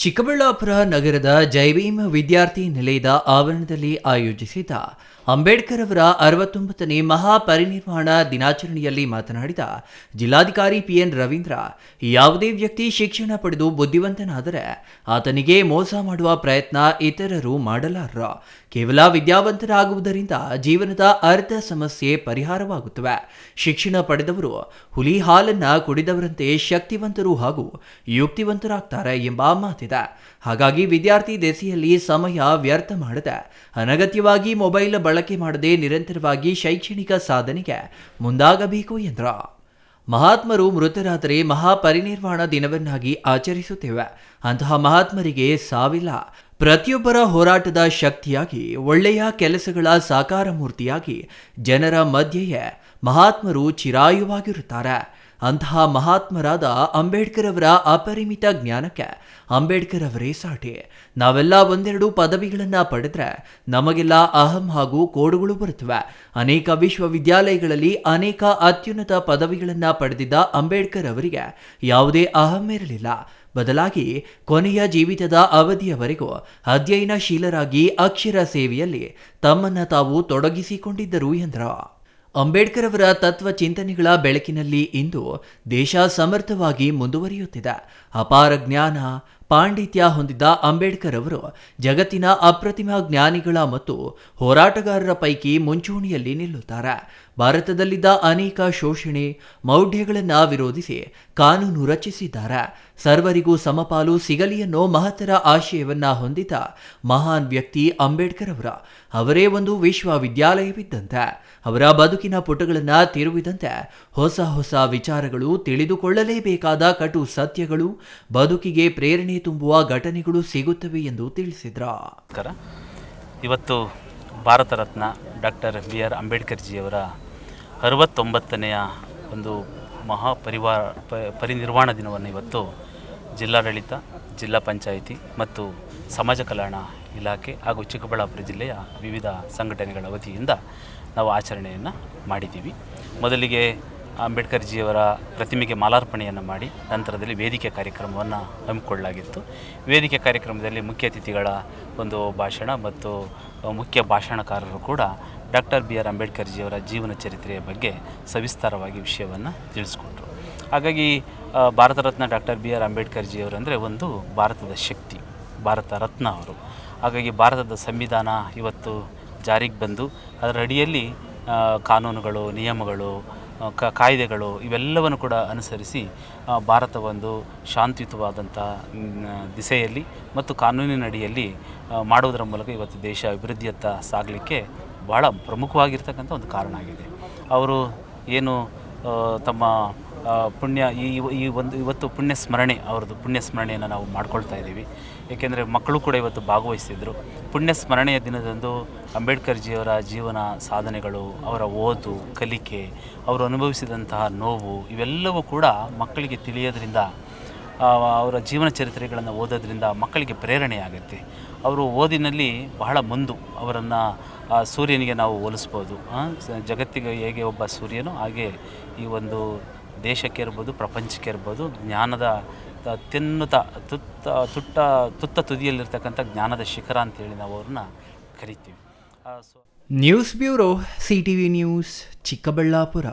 ಚಿಕ್ಕಬಳ್ಳಾಪುರ ನಗರದ ಜೈಭೀಮ್ ವಿದ್ಯಾರ್ಥಿ ನಿಲಯದ ಆವರಣದಲ್ಲಿ ಆಯೋಜಿಸಿದ್ದ ಅಂಬೇಡ್ಕರ್ ಅವರ ಅರವತ್ತೊಂಬತ್ತನೇ ಮಹಾಪರಿನಿರ್ವಾಣ ದಿನಾಚರಣೆಯಲ್ಲಿ ಮಾತನಾಡಿದ ಜಿಲ್ಲಾಧಿಕಾರಿ ಪಿಎನ್ ರವೀಂದ್ರ, ಯಾವುದೇ ವ್ಯಕ್ತಿ ಶಿಕ್ಷಣ ಪಡೆದು ಬುದ್ಧಿವಂತನಾದರೆ ಆತನಿಗೆ ಮೋಸ ಮಾಡುವ ಪ್ರಯತ್ನ ಇತರರು ಮಾಡಲಾರ ಕೇವಲ ವಿದ್ಯಾವಂತರಾಗುವುದರಿಂದ ಜೀವನದ ಅರ್ಧ ಸಮಸ್ಯೆ ಪರಿಹಾರವಾಗುತ್ತವೆ. ಶಿಕ್ಷಣ ಪಡೆದವರು ಹುಲಿ ಹಾಲನ್ನು ಕುಡಿದವರಂತೆ ಶಕ್ತಿವಂತರು ಹಾಗೂ ಯುಕ್ತಿವಂತರಾಗ್ತಾರೆ ಎಂಬ ಮಾತಿದೆ. ಹಾಗಾಗಿ ವಿದ್ಯಾರ್ಥಿ ದೆಸೆಯಲ್ಲಿ ಸಮಯ ವ್ಯರ್ಥ ಮಾಡದೆ, ಅನಗತ್ಯವಾಗಿ ಮೊಬೈಲ್ ಬಳಕೆ ಮಾಡದೆ ನಿರಂತರವಾಗಿ ಶೈಕ್ಷಣಿಕ ಸಾಧನೆಗೆ ಮುಂದಾಗಬೇಕು ಎಂದರು. ಮಹಾತ್ಮರು ಮೃತರಾದರೆ ಮಹಾಪರಿನಿರ್ವಾಣ ದಿನವನ್ನಾಗಿ ಆಚರಿಸುತ್ತೇವೆ. ಅಂತಹ ಮಹಾತ್ಮರಿಗೆ ಸಾವಿಲ್ಲ. ಪ್ರತಿಯೊಬ್ಬರ ಹೋರಾಟದ ಶಕ್ತಿಯಾಗಿ, ಒಳ್ಳೆಯ ಕೆಲಸಗಳ ಸಾಕಾರ ಮೂರ್ತಿಯಾಗಿ ಜನರ ಮಧ್ಯೆಯೇ ಮಹಾತ್ಮರು ಚಿರಾಯುವಾಗಿರುತ್ತಾರೆ. ಅಂತಹ ಮಹಾತ್ಮರಾದ ಅಂಬೇಡ್ಕರ್ ಅವರ ಅಪರಿಮಿತ ಜ್ಞಾನಕ್ಕೆ ಅಂಬೇಡ್ಕರ್ ಅವರೇ ಸಾಟಿ. ನಾವೆಲ್ಲ ಒಂದೆರಡು ಪದವಿಗಳನ್ನ ಪಡೆದ್ರೆ ನಮಗೆಲ್ಲ ಅಹಂ ಹಾಗೂ ಕೋಡುಗಳು ಬರುತ್ತವೆ. ಅನೇಕ ವಿಶ್ವವಿದ್ಯಾಲಯಗಳಲ್ಲಿ ಅನೇಕ ಅತ್ಯುನ್ನತ ಪದವಿಗಳನ್ನು ಪಡೆದಿದ್ದ ಅಂಬೇಡ್ಕರ್ ಅವರಿಗೆ ಯಾವುದೇ ಅಹಂ ಇರಲಿಲ್ಲ. ಬದಲಾಗಿ ಕೊನೆಯ ಜೀವಿತದ ಅವಧಿಯವರೆಗೂ ಅಧ್ಯಯನಶೀಲರಾಗಿ ಅಕ್ಷರ ಸೇವೆಯಲ್ಲಿ ತಮ್ಮನ್ನು ತಾವು ತೊಡಗಿಸಿಕೊಂಡಿದ್ದರು ಎಂದರು. ಅಂಬೇಡ್ಕರ್ ಅವರ ತತ್ವ ಚಿಂತನೆಗಳ ಬೆಳಕಿನಲ್ಲಿ ಇಂದು ದೇಶ ಸಮರ್ಥವಾಗಿ ಮುಂದುವರಿಯುತ್ತಿದೆ. ಅಪಾರ ಜ್ಞಾನ ಪಾಂಡಿತ್ಯ ಹೊಂದಿದ್ದ ಅಂಬೇಡ್ಕರ್ ಅವರು ಜಗತ್ತಿನ ಅಪ್ರತಿಮ ಜ್ಞಾನಿಗಳ ಮತ್ತು ಹೋರಾಟಗಾರರ ಪೈಕಿ ಮುಂಚೂಣಿಯಲ್ಲಿ ನಿಲ್ಲುತ್ತಾರೆ. ಭಾರತದಲ್ಲಿದ್ದ ಅನೇಕ ಶೋಷಣೆ, ಮೌಢ್ಯಗಳನ್ನು ವಿರೋಧಿಸಿ ಕಾನೂನು ರಚಿಸಿದ್ದಾರೆ. ಸರ್ವರಿಗೂ ಸಮಪಾಲು ಸಿಗಲಿ ಅನ್ನೋ ಮಹತ್ತರ ಆಶಯವನ್ನ ಹೊಂದಿದ್ದ ಮಹಾನ್ ವ್ಯಕ್ತಿ ಅಂಬೇಡ್ಕರ್ ಅವರ ಅವರೇ ಒಂದು ವಿಶ್ವವಿದ್ಯಾಲಯವಿದ್ದಂತೆ. ಅವರ ಬದುಕಿನ ಪುಟಗಳನ್ನು ತಿರುವಿದಂತೆ ಹೊಸ ಹೊಸ ವಿಚಾರಗಳು ತಿಳಿದುಕೊಳ್ಳಲೇಬೇಕಾದ ಕಟು ಸತ್ಯಗಳು ಬದುಕಿಗೆ ಪ್ರೇರಣೆ ತುಂಬುವ ಘಟನೆಗಳು ಸಿಗುತ್ತವೆ ಎಂದು ತಿಳಿಸಿದ್ರ. ಇವತ್ತು Bharat Ratna doctor B R Ambedkar ಜಿಯವರ ಅರವತ್ತೊಂಬತ್ತನೆಯ ಒಂದು ಮಹಾ ಪರಿವಾರ ಪರಿನಿರ್ವಾಣ ದಿನವನ್ನು ಇವತ್ತು ಜಿಲ್ಲಾಡಳಿತ, ಜಿಲ್ಲಾ ಪಂಚಾಯಿತಿ ಮತ್ತು ಸಮಾಜ ಕಲ್ಯಾಣ ಇಲಾಖೆ ಹಾಗೂ ಚಿಕ್ಕಬಳ್ಳಾಪುರ ಜಿಲ್ಲೆಯ ವಿವಿಧ ಸಂಘಟನೆಗಳ ವತಿಯಿಂದ ನಾವು ಆಚರಣೆಯನ್ನು ಮಾಡಿದ್ದೀವಿ. ಮೊದಲಿಗೆ ಅಂಬೇಡ್ಕರ್ ಜಿಯವರ ಪ್ರತಿಮೆಗೆ ಮಾಲಾರ್ಪಣೆಯನ್ನು ಮಾಡಿ ನಂತರದಲ್ಲಿ ವೇದಿಕೆ ಕಾರ್ಯಕ್ರಮವನ್ನು ಹಮ್ಮಿಕೊಳ್ಳಲಾಗಿತ್ತು. ವೇದಿಕೆ ಕಾರ್ಯಕ್ರಮದಲ್ಲಿ ಮುಖ್ಯ ಅತಿಥಿಗಳ ಒಂದು ಭಾಷಣ ಮತ್ತು ಮುಖ್ಯ ಭಾಷಣಕಾರರು ಕೂಡ ಡಾಕ್ಟರ್ ಬಿ ಆರ್ ಅಂಬೇಡ್ಕರ್ ಜಿಯವರ ಜೀವನ ಚರಿತ್ರೆಯ ಬಗ್ಗೆ ಸವಿಸ್ತಾರವಾಗಿ ವಿಷಯವನ್ನು ತಿಳಿಸ್ಕೊಟ್ರು. ಹಾಗಾಗಿ Bharat Ratna doctor B R Ambedkar ಜಿಯವರು ಅಂದರೆ ಒಂದು ಭಾರತದ ಶಕ್ತಿ, ಭಾರತ ರತ್ನ ಅವರು. ಹಾಗಾಗಿ ಭಾರತದ ಸಂವಿಧಾನ ಇವತ್ತು ಜಾರಿಗೆ ಬಂದು ಅದರ ಅಡಿಯಲ್ಲಿ ಕಾನೂನುಗಳು, ನಿಯಮಗಳು ಕಾಯ್ದೆಗಳು ಇವೆಲ್ಲವನ್ನು ಕೂಡ ಅನುಸರಿಸಿ ಭಾರತ ಒಂದು ಶಾಂತಿಯುತವಾದಂಥ ದಿಸೆಯಲ್ಲಿ ಮತ್ತು ಕಾನೂನಿನಡಿಯಲ್ಲಿ ಮಾಡೋದರ ಮೂಲಕ ಇವತ್ತು ದೇಶ ಅಭಿವೃದ್ಧಿಯತ್ತ ಸಾಗಲಿಕ್ಕೆ ಭಾಳ ಪ್ರಮುಖವಾಗಿರ್ತಕ್ಕಂಥ ಒಂದು ಕಾರಣ ಆಗಿದೆ. ಅವರು ಏನು ತಮ್ಮ ಪುಣ್ಯ ಈ ಈ ಒಂದು ಇವತ್ತು ಪುಣ್ಯ ಸ್ಮರಣೆ ಅವ್ರದ್ದು ಪುಣ್ಯ ಸ್ಮರಣೆಯನ್ನು ನಾವು ಮಾಡ್ಕೊಳ್ತಾ ಇದ್ದೀವಿ. ಏಕೆಂದರೆ ಮಕ್ಕಳು ಕೂಡ ಇವತ್ತು ಭಾಗವಹಿಸಿದ್ರು. ಪುಣ್ಯ ಸ್ಮರಣೆಯ ದಿನದಂದು ಅಂಬೇಡ್ಕರ್ ಜಿಯವರ ಜೀವನ ಸಾಧನೆಗಳು, ಅವರ ಓದು, ಕಲಿಕೆ, ಅವರು ಅನುಭವಿಸಿದಂತಹ ನೋವು, ಇವೆಲ್ಲವೂ ಕೂಡ ಮಕ್ಕಳಿಗೆ ತಿಳಿಯೋದ್ರಿಂದ ಅವರ ಜೀವನ ಚರಿತ್ರೆಗಳನ್ನು ಓದೋದ್ರಿಂದ ಮಕ್ಕಳಿಗೆ ಪ್ರೇರಣೆ ಆಗುತ್ತೆ. ಅವರು ಓದಿನಲ್ಲಿ ಬಹಳ ಮುಂದು, ಅವರನ್ನು ಸೂರ್ಯನಿಗೆ ನಾವು ಹೋಲಿಸ್ಬೋದು. ಜಗತ್ತಿಗೆ ಹೇಗೆ ಒಬ್ಬ ಸೂರ್ಯನೋ ಹಾಗೆ ಈ ಒಂದು ದೇಶಕ್ಕೆ ಇರ್ಬೋದು ಪ್ರಪಂಚಕ್ಕೆ ಇರ್ಬೋದು ಜ್ಞಾನದ ಅತ್ಯುನ್ನತ ತುತ್ತ, ತುಟ್ಟ, ತುತ್ತ ತುದಿಯಲ್ಲಿರ್ತಕ್ಕಂಥ ಜ್ಞಾನದ ಶಿಖರ ಅಂತೇಳಿ ನಾವು ಅವ್ರನ್ನ ಕರಿತೀವಿ. News bureau, C T V news, Chikkaballapur.